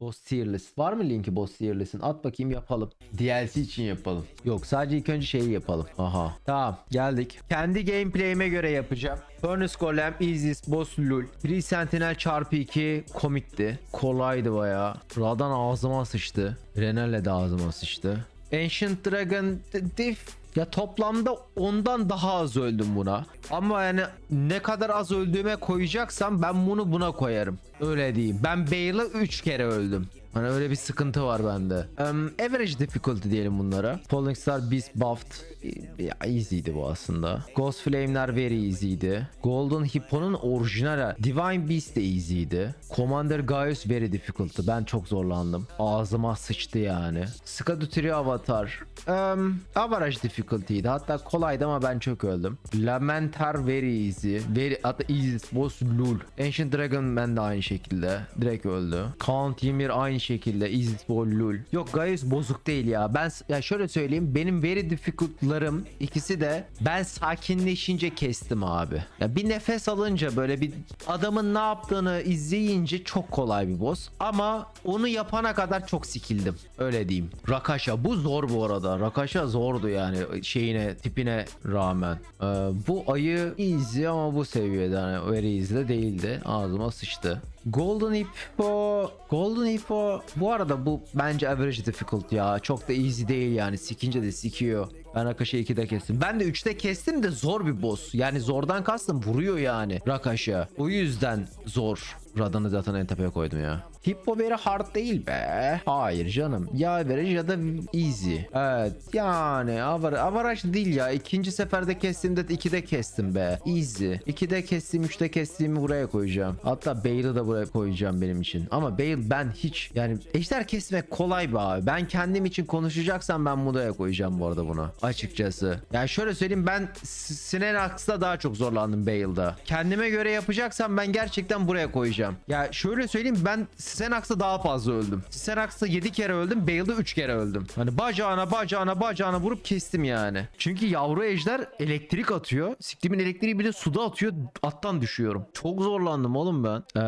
Boss tier. Var mı linki boss tier? At bakayım yapalım. DLC için yapalım. Yok sadece ilk önce şeyi yapalım. Aha. Tamam geldik. Kendi gameplay'ime göre yapacağım. Furnace Golem, Isis, Boss Lul, 3 Sentinel çarpı 2 komikti. Kolaydı bayağı. Radan ağzıma sıçtı. Renelle de ağzıma sıçtı. Ancient Dragon Diff ya toplamda ondan daha az öldüm buna. Ama yani ne kadar az öldüğüme koyacaksam ben bunu buna koyarım. Öyle diyeyim. Ben Bale'a 3 kere öldüm. Hani öyle bir sıkıntı var bende. Um, average difficulty diyelim bunlara. Falling Star Beast Buffed. Ya, easy'di bu aslında. Ghost Flame'ler very easy'di. Golden Hippo'nun orijinali. Divine Beast de easy'di. Commander Gaius very difficult'tı. Ben çok zorlandım. Ağzıma sıçtı yani. Skadutri Avatar. Um, average difficulty'ydi. Hatta kolaydı ama ben çok öldüm. Lamentar very easy. Very, hatta easy boss lul. Ancient Dragon ben de aynı şekilde. Direkt öldü. Count Ymir aynı şekilde. Easy boss lul. Yok Gaius bozuk değil ya. Ben ya şöyle söyleyeyim. Benim very difficult'larım ikisi de ben sakinleşince kestim abi. Ya bir nefes alınca böyle bir adamın ne yaptığını izleyince çok kolay bir boss. Ama onu yapana kadar çok sikildim. Öyle diyeyim. Rakasha bu zor bu arada. Rakasha zordu yani şeyine tipine rağmen. Ee, bu ayı easy ama bu seviyede hani very easy de değildi. Ağzıma sıçtı. Golden Hippo Golden Hippo bu arada bu bence average difficult ya çok da easy değil yani sikince de sikiyor ben Rakasha'yı 2'de kestim. Ben de 3'te kestim de zor bir boss. Yani zordan kastım vuruyor yani Rakasha. O yüzden zor. Radan'ı zaten en tepeye koydum ya. Hippo very hard değil be. Hayır canım. Ya average ya da easy. Evet yani average değil ya. İkinci seferde kestiğimde 2'de kestim be. Easy. 2'de kestiğim 3'te kestiğimi buraya koyacağım. Hatta Bale'ı da buraya koyacağım benim için. Ama Bale ben hiç yani ejder kesmek kolay be abi. Ben kendim için konuşacaksam ben buraya koyacağım bu arada bunu. Açıkçası. Yani şöyle söyleyeyim ben S- Sinenax'ta daha çok zorlandım Bale'da. Kendime göre yapacaksam ben gerçekten buraya koyacağım. Ya şöyle söyleyeyim ben Sinenax'ta daha fazla öldüm. Sinenax'ta 7 kere öldüm. Bale'da 3 kere öldüm. Hani bacağına bacağına bacağına vurup kestim yani. Çünkü yavru ejder elektrik atıyor. Siktimin elektriği bir de suda atıyor. Attan düşüyorum. Çok zorlandım oğlum ben. Ee,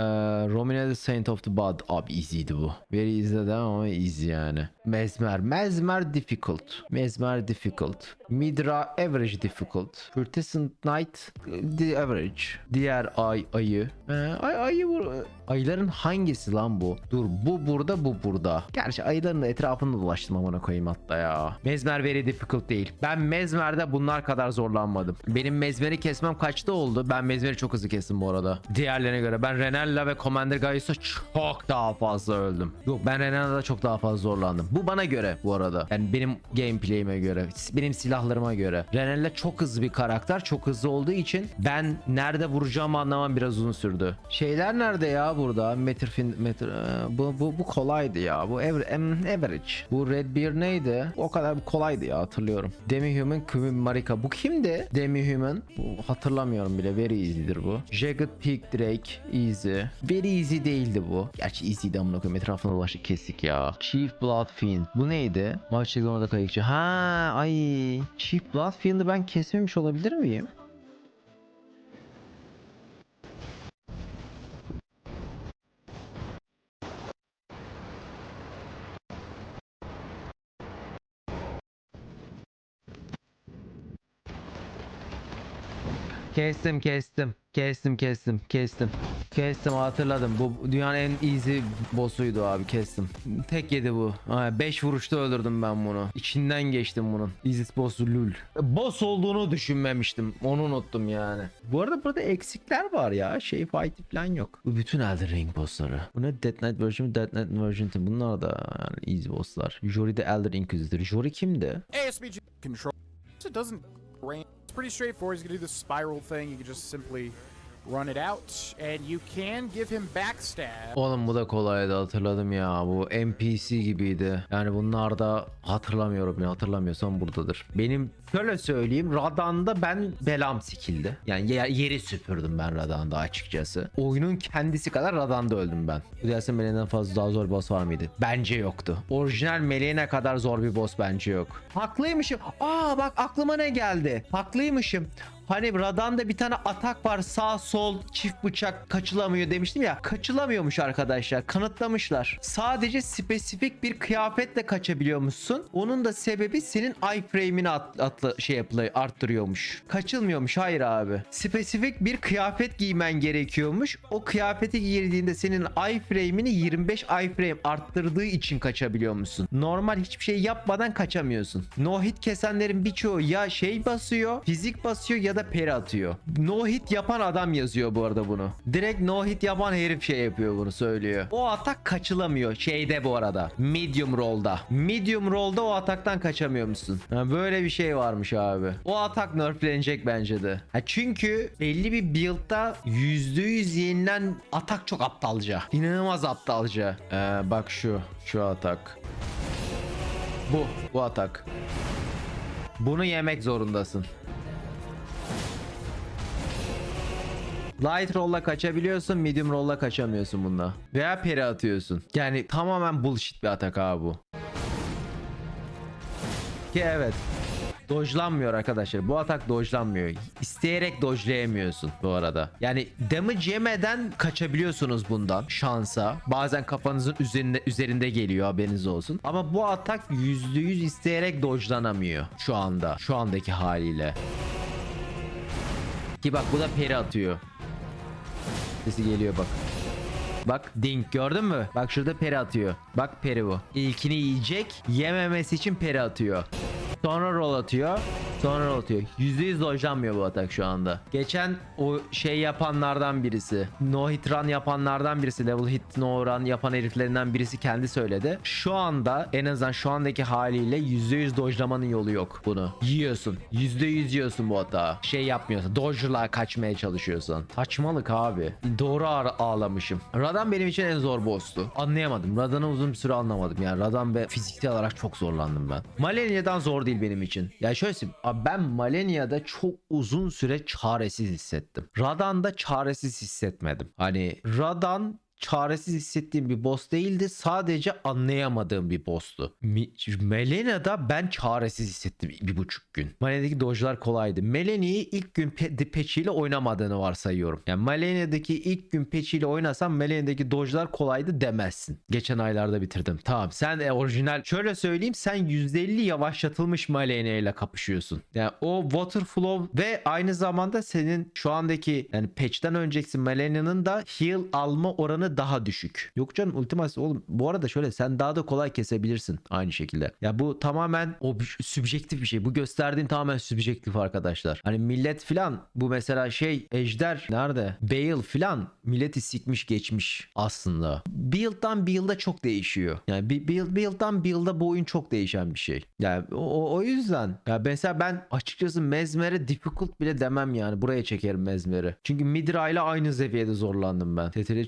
Romine the Saint of the Bud. Abi easy'di bu. Very easy dedim ama easy yani. Mezmer. Mezmer difficult. Mezmer difficult. Midra average difficult. Persistent Night the average. Diğer ay ayı. Ee, ay ayı vur. Ayıların hangisi lan bu? Dur bu burada bu burada. Gerçi ayıların etrafında dolaştım amına koyayım hatta ya. Mezmer very difficult değil. Ben Mezmer'de bunlar kadar zorlanmadım. Benim Mezmer'i kesmem kaçta oldu? Ben Mezmer'i çok hızlı kestim bu arada. Diğerlerine göre. Ben Renella ve Commander Gaius'a çok daha fazla öldüm. Yok ben Renella'da çok daha fazla zorlandım. Bu bana göre bu arada. Yani benim gameplay'ime göre. Benim silahlarıma göre. Renella çok hızlı bir karakter. Çok hızlı olduğu için ben nerede vuracağımı anlamam biraz uzun sürdü. Şeyler nerede ya burada? Metrfin, metr, Ee, bu, bu, bu kolaydı ya. Bu average. Bu Redbeard neydi? O kadar kolaydı ya hatırlıyorum. Demi-Human, Kumi Marika. Bu kimdi? Demi-Human. Bu hatırlamıyorum bile. Very easy'dir bu. Jagged Peak Drake. Easy. Very easy değildi bu. Gerçi easy'di amına koyayım. Etrafına dolaşık kesik ya. Chief Bloodfiend. Bu neydi? Maç orada kayıkçı. Ha ay. Chief Bloodfield'ı ben kesmemiş olabilir miyim? Kestim kestim. Kestim kestim kestim. Kestim hatırladım. Bu dünyanın en easy boss'uydu abi kestim. Tek yedi bu. 5 vuruşta öldürdüm ben bunu. İçinden geçtim bunun. Easy boss'u lul. Boss olduğunu düşünmemiştim. Onu unuttum yani. Bu arada burada eksikler var ya. Şey fight falan yok. Bu bütün Elden Ring boss'ları. Bu ne Dead Knight version, Dead Knight version. Bunlar da yani easy boss'lar. Jory de Elder Inquisitor. Jory kimdi? ASBG control. It doesn't range. Pretty straightforward. He's gonna do the spiral thing. You can just simply run it out, and you can give him backstab. Oğlum bu da kolaydı hatırladım ya. Bu NPC gibiydi. Yani bunlar da hatırlamıyorum ya hatırlamıyorsam buradadır. Benim Şöyle söyleyeyim Radan'da ben belam sikildi. Yani ye- yeri süpürdüm ben Radan'da açıkçası. Oyunun kendisi kadar Radan'da öldüm ben. Bu dersin meleğinden fazla daha zor boss var mıydı? Bence yoktu. Orijinal meleğine kadar zor bir boss bence yok. Haklıymışım. Aa bak aklıma ne geldi? Haklıymışım. Hani Radan'da bir tane atak var sağ sol çift bıçak kaçılamıyor demiştim ya. Kaçılamıyormuş arkadaşlar. Kanıtlamışlar. Sadece spesifik bir kıyafetle kaçabiliyormuşsun. Onun da sebebi senin iframe'ini at, atla, şey yapılıyor, arttırıyormuş. Kaçılmıyormuş hayır abi. Spesifik bir kıyafet giymen gerekiyormuş. O kıyafeti giydiğinde senin iframe'ini 25 iframe arttırdığı için kaçabiliyormuşsun. Normal hiçbir şey yapmadan kaçamıyorsun. No hit kesenlerin birçoğu ya şey basıyor, fizik basıyor ya da peri atıyor. No hit yapan adam yazıyor bu arada bunu. Direkt no hit yapan herif şey yapıyor bunu söylüyor. O atak kaçılamıyor şeyde bu arada. Medium roll'da. Medium roll'da o ataktan kaçamıyor musun? Ha, böyle bir şey varmış abi. O atak nerflenecek bence de. Ha, çünkü belli bir build'da %100 yenilen atak çok aptalca. İnanılmaz aptalca. Ee, bak şu. Şu atak. Bu. Bu atak. Bunu yemek zorundasın. Light roll'la kaçabiliyorsun, medium roll'la kaçamıyorsun bunda. Veya peri atıyorsun. Yani tamamen bullshit bir atak abi bu. Ki evet. Dojlanmıyor arkadaşlar. Bu atak dojlanmıyor. İsteyerek dojlayamıyorsun bu arada. Yani damage yemeden kaçabiliyorsunuz bundan şansa. Bazen kafanızın üzerinde üzerinde geliyor haberiniz olsun. Ama bu atak %100 isteyerek dojlanamıyor şu anda. Şu andaki haliyle. Ki bak bu da peri atıyor. Sesi geliyor bak. Bak dink gördün mü? Bak şurada peri atıyor. Bak peri bu. İlkini yiyecek. Yememesi için peri atıyor. Sonra roll atıyor. Sonra roll atıyor. %100 dojlanmıyor bu atak şu anda. Geçen o şey yapanlardan birisi. No hit run yapanlardan birisi. Level hit no run yapan heriflerinden birisi kendi söyledi. Şu anda en azından şu andaki haliyle %100 dojlamanın yolu yok bunu. Yiyorsun. %100 yiyorsun bu hata. Şey yapmıyorsun. Dojla kaçmaya çalışıyorsun. Saçmalık abi. Doğru ağ- ağlamışım. Radan benim için en zor boss'tu. Anlayamadım. Radan'ı uzun bir süre anlamadım. Yani Radan ve fiziksel olarak çok zorlandım ben. Malenia'dan zor değil benim için. Ya şöyle söyleyeyim. Ben Malenia'da çok uzun süre çaresiz hissettim. Radan'da çaresiz hissetmedim. Hani Radan çaresiz hissettiğim bir boss değildi. Sadece anlayamadığım bir boss'tu. Melena'da ben çaresiz hissettim bir buçuk gün. Melena'daki dojlar kolaydı. Melena'yı ilk gün pe- ile oynamadığını varsayıyorum. Yani Melena'daki ilk gün ile oynasam Melena'daki dojlar kolaydı demezsin. Geçen aylarda bitirdim. Tamam sen e, orijinal şöyle söyleyeyim sen %50 yavaşlatılmış Malena ile kapışıyorsun. Yani o water flow ve aynı zamanda senin şu andaki yani patch'ten önceki Malena'nın da heal alma oranı daha düşük. Yok canım ultiması oğlum bu arada şöyle sen daha da kolay kesebilirsin aynı şekilde. Ya bu tamamen o sübjektif bir şey. Bu gösterdiğin tamamen sübjektif arkadaşlar. Hani millet filan bu mesela şey Ejder nerede? Bale filan milleti sikmiş geçmiş aslında. Build'dan build'a çok değişiyor. Yani build, build'dan build'a bu oyun çok değişen bir şey. Yani o, o, yüzden ya mesela ben açıkçası Mezmer'e difficult bile demem yani. Buraya çekerim Mezmer'i. Çünkü Midra ile aynı seviyede zorlandım ben. TTL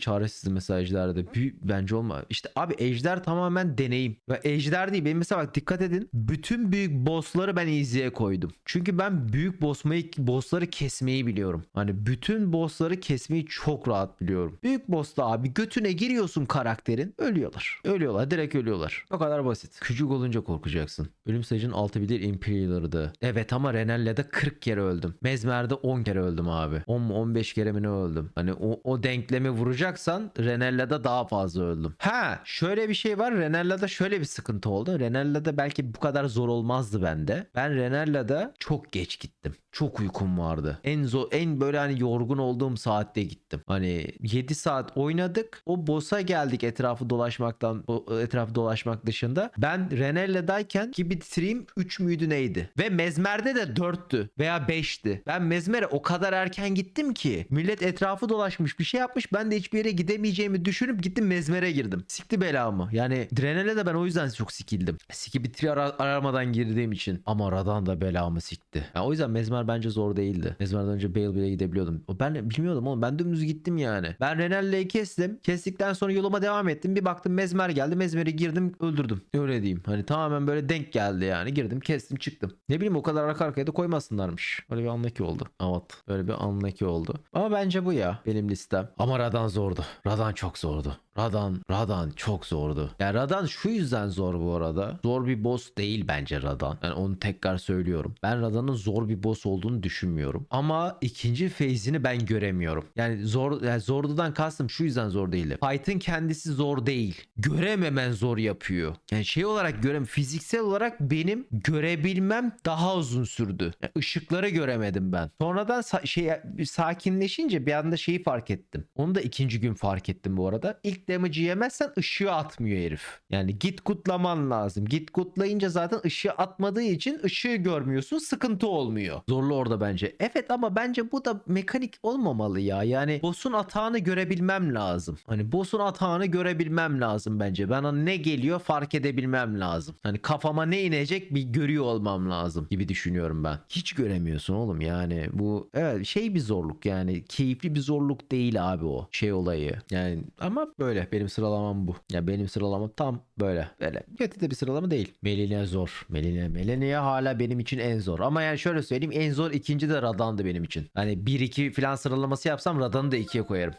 çaresiz mesajlarda. Büyük, bence olma. İşte abi Ejder tamamen deneyim. Ve Ejder değil. Benim mesela bak dikkat edin. Bütün büyük bossları ben easy'ye koydum. Çünkü ben büyük bossmayı, bossları kesmeyi biliyorum. Hani bütün bossları kesmeyi çok rahat biliyorum. Büyük boss'ta abi götüne giriyorsun karakterin. Ölüyorlar. Ölüyorlar. Direkt ölüyorlar. O kadar basit. Küçük olunca korkacaksın. Ölüm sayıcının 6 bilir Imperial'ırdı. Evet ama Renelle'de 40 kere öldüm. Mezmer'de 10 kere öldüm abi. 10 mu 15 kere mi ne öldüm? Hani o, o denklemi vuracaksan Renella'da daha fazla öldüm. Ha şöyle bir şey var. Renella'da şöyle bir sıkıntı oldu. Renella'da belki bu kadar zor olmazdı bende. Ben Renella'da çok geç gittim. Çok uykum vardı. En zor en böyle hani yorgun olduğum saatte gittim. Hani 7 saat oynadık. O boss'a geldik etrafı dolaşmaktan etrafı dolaşmak dışında. Ben Renella'dayken ki bitireyim 3 müydü neydi? Ve Mezmer'de de 4'tü veya 5'ti. Ben Mezmer'e o kadar erken gittim ki millet etrafı dolaşmış bir şey yapmış. Ben de hiçbir yere gidemeyeceğimi düşünüp gittim Mezmer'e girdim. Sikti belamı. Yani Drenel'e de ben o yüzden çok sikildim. Siki bitiri ara- aramadan girdiğim için. Ama Radan da belamı sikti. Yani o yüzden Mezmer Mezmer bence zor değildi. Mezmer'den önce Bale bile gidebiliyordum. Ben bilmiyordum oğlum. Ben dümdüz gittim yani. Ben Renelle'yi kestim. Kestikten sonra yoluma devam ettim. Bir baktım Mezmer geldi. Mezmer'i girdim öldürdüm. Öyle diyeyim. Hani tamamen böyle denk geldi yani. Girdim kestim çıktım. Ne bileyim o kadar arka arkaya da koymasınlarmış. Böyle bir anlaki oldu. Evet. Böyle bir anlaki oldu. Ama bence bu ya benim listem. Ama Radan zordu. Radan çok zordu. Radan, Radan çok zordu. Ya Radan şu yüzden zor bu arada. Zor bir boss değil bence Radan. Yani onu tekrar söylüyorum. Ben Radan'ın zor bir boss olduğunu düşünmüyorum. Ama ikinci phase'ini ben göremiyorum. Yani zor yani zordudan kastım şu yüzden zor değil. Fight'ın kendisi zor değil. Görememen zor yapıyor. Yani şey olarak görem fiziksel olarak benim görebilmem daha uzun sürdü. Yani ışıkları göremedim ben. Sonradan sa- şey sakinleşince bir anda şeyi fark ettim. Onu da ikinci gün fark ettim bu arada. İlk damage'ı yemezsen ışığı atmıyor herif. Yani git kutlaman lazım. Git kutlayınca zaten ışığı atmadığı için ışığı görmüyorsun. Sıkıntı olmuyor. Zorlu orada bence. Evet ama bence bu da mekanik olmamalı ya. Yani boss'un atağını görebilmem lazım. Hani boss'un atağını görebilmem lazım bence. Bana ne geliyor fark edebilmem lazım. Hani kafama ne inecek bir görüyor olmam lazım gibi düşünüyorum ben. Hiç göremiyorsun oğlum yani. Bu evet şey bir zorluk yani. Keyifli bir zorluk değil abi o şey olayı. Yani ama böyle benim sıralamam bu. Ya benim sıralamam tam böyle. Böyle kötü de bir sıralama değil. Melina zor. Melina Melania hala benim için en zor. Ama yani şöyle söyleyeyim en zor ikinci de Radan'dı benim için. Hani 1-2 falan sıralaması yapsam Radan'ı da 2'ye koyarım.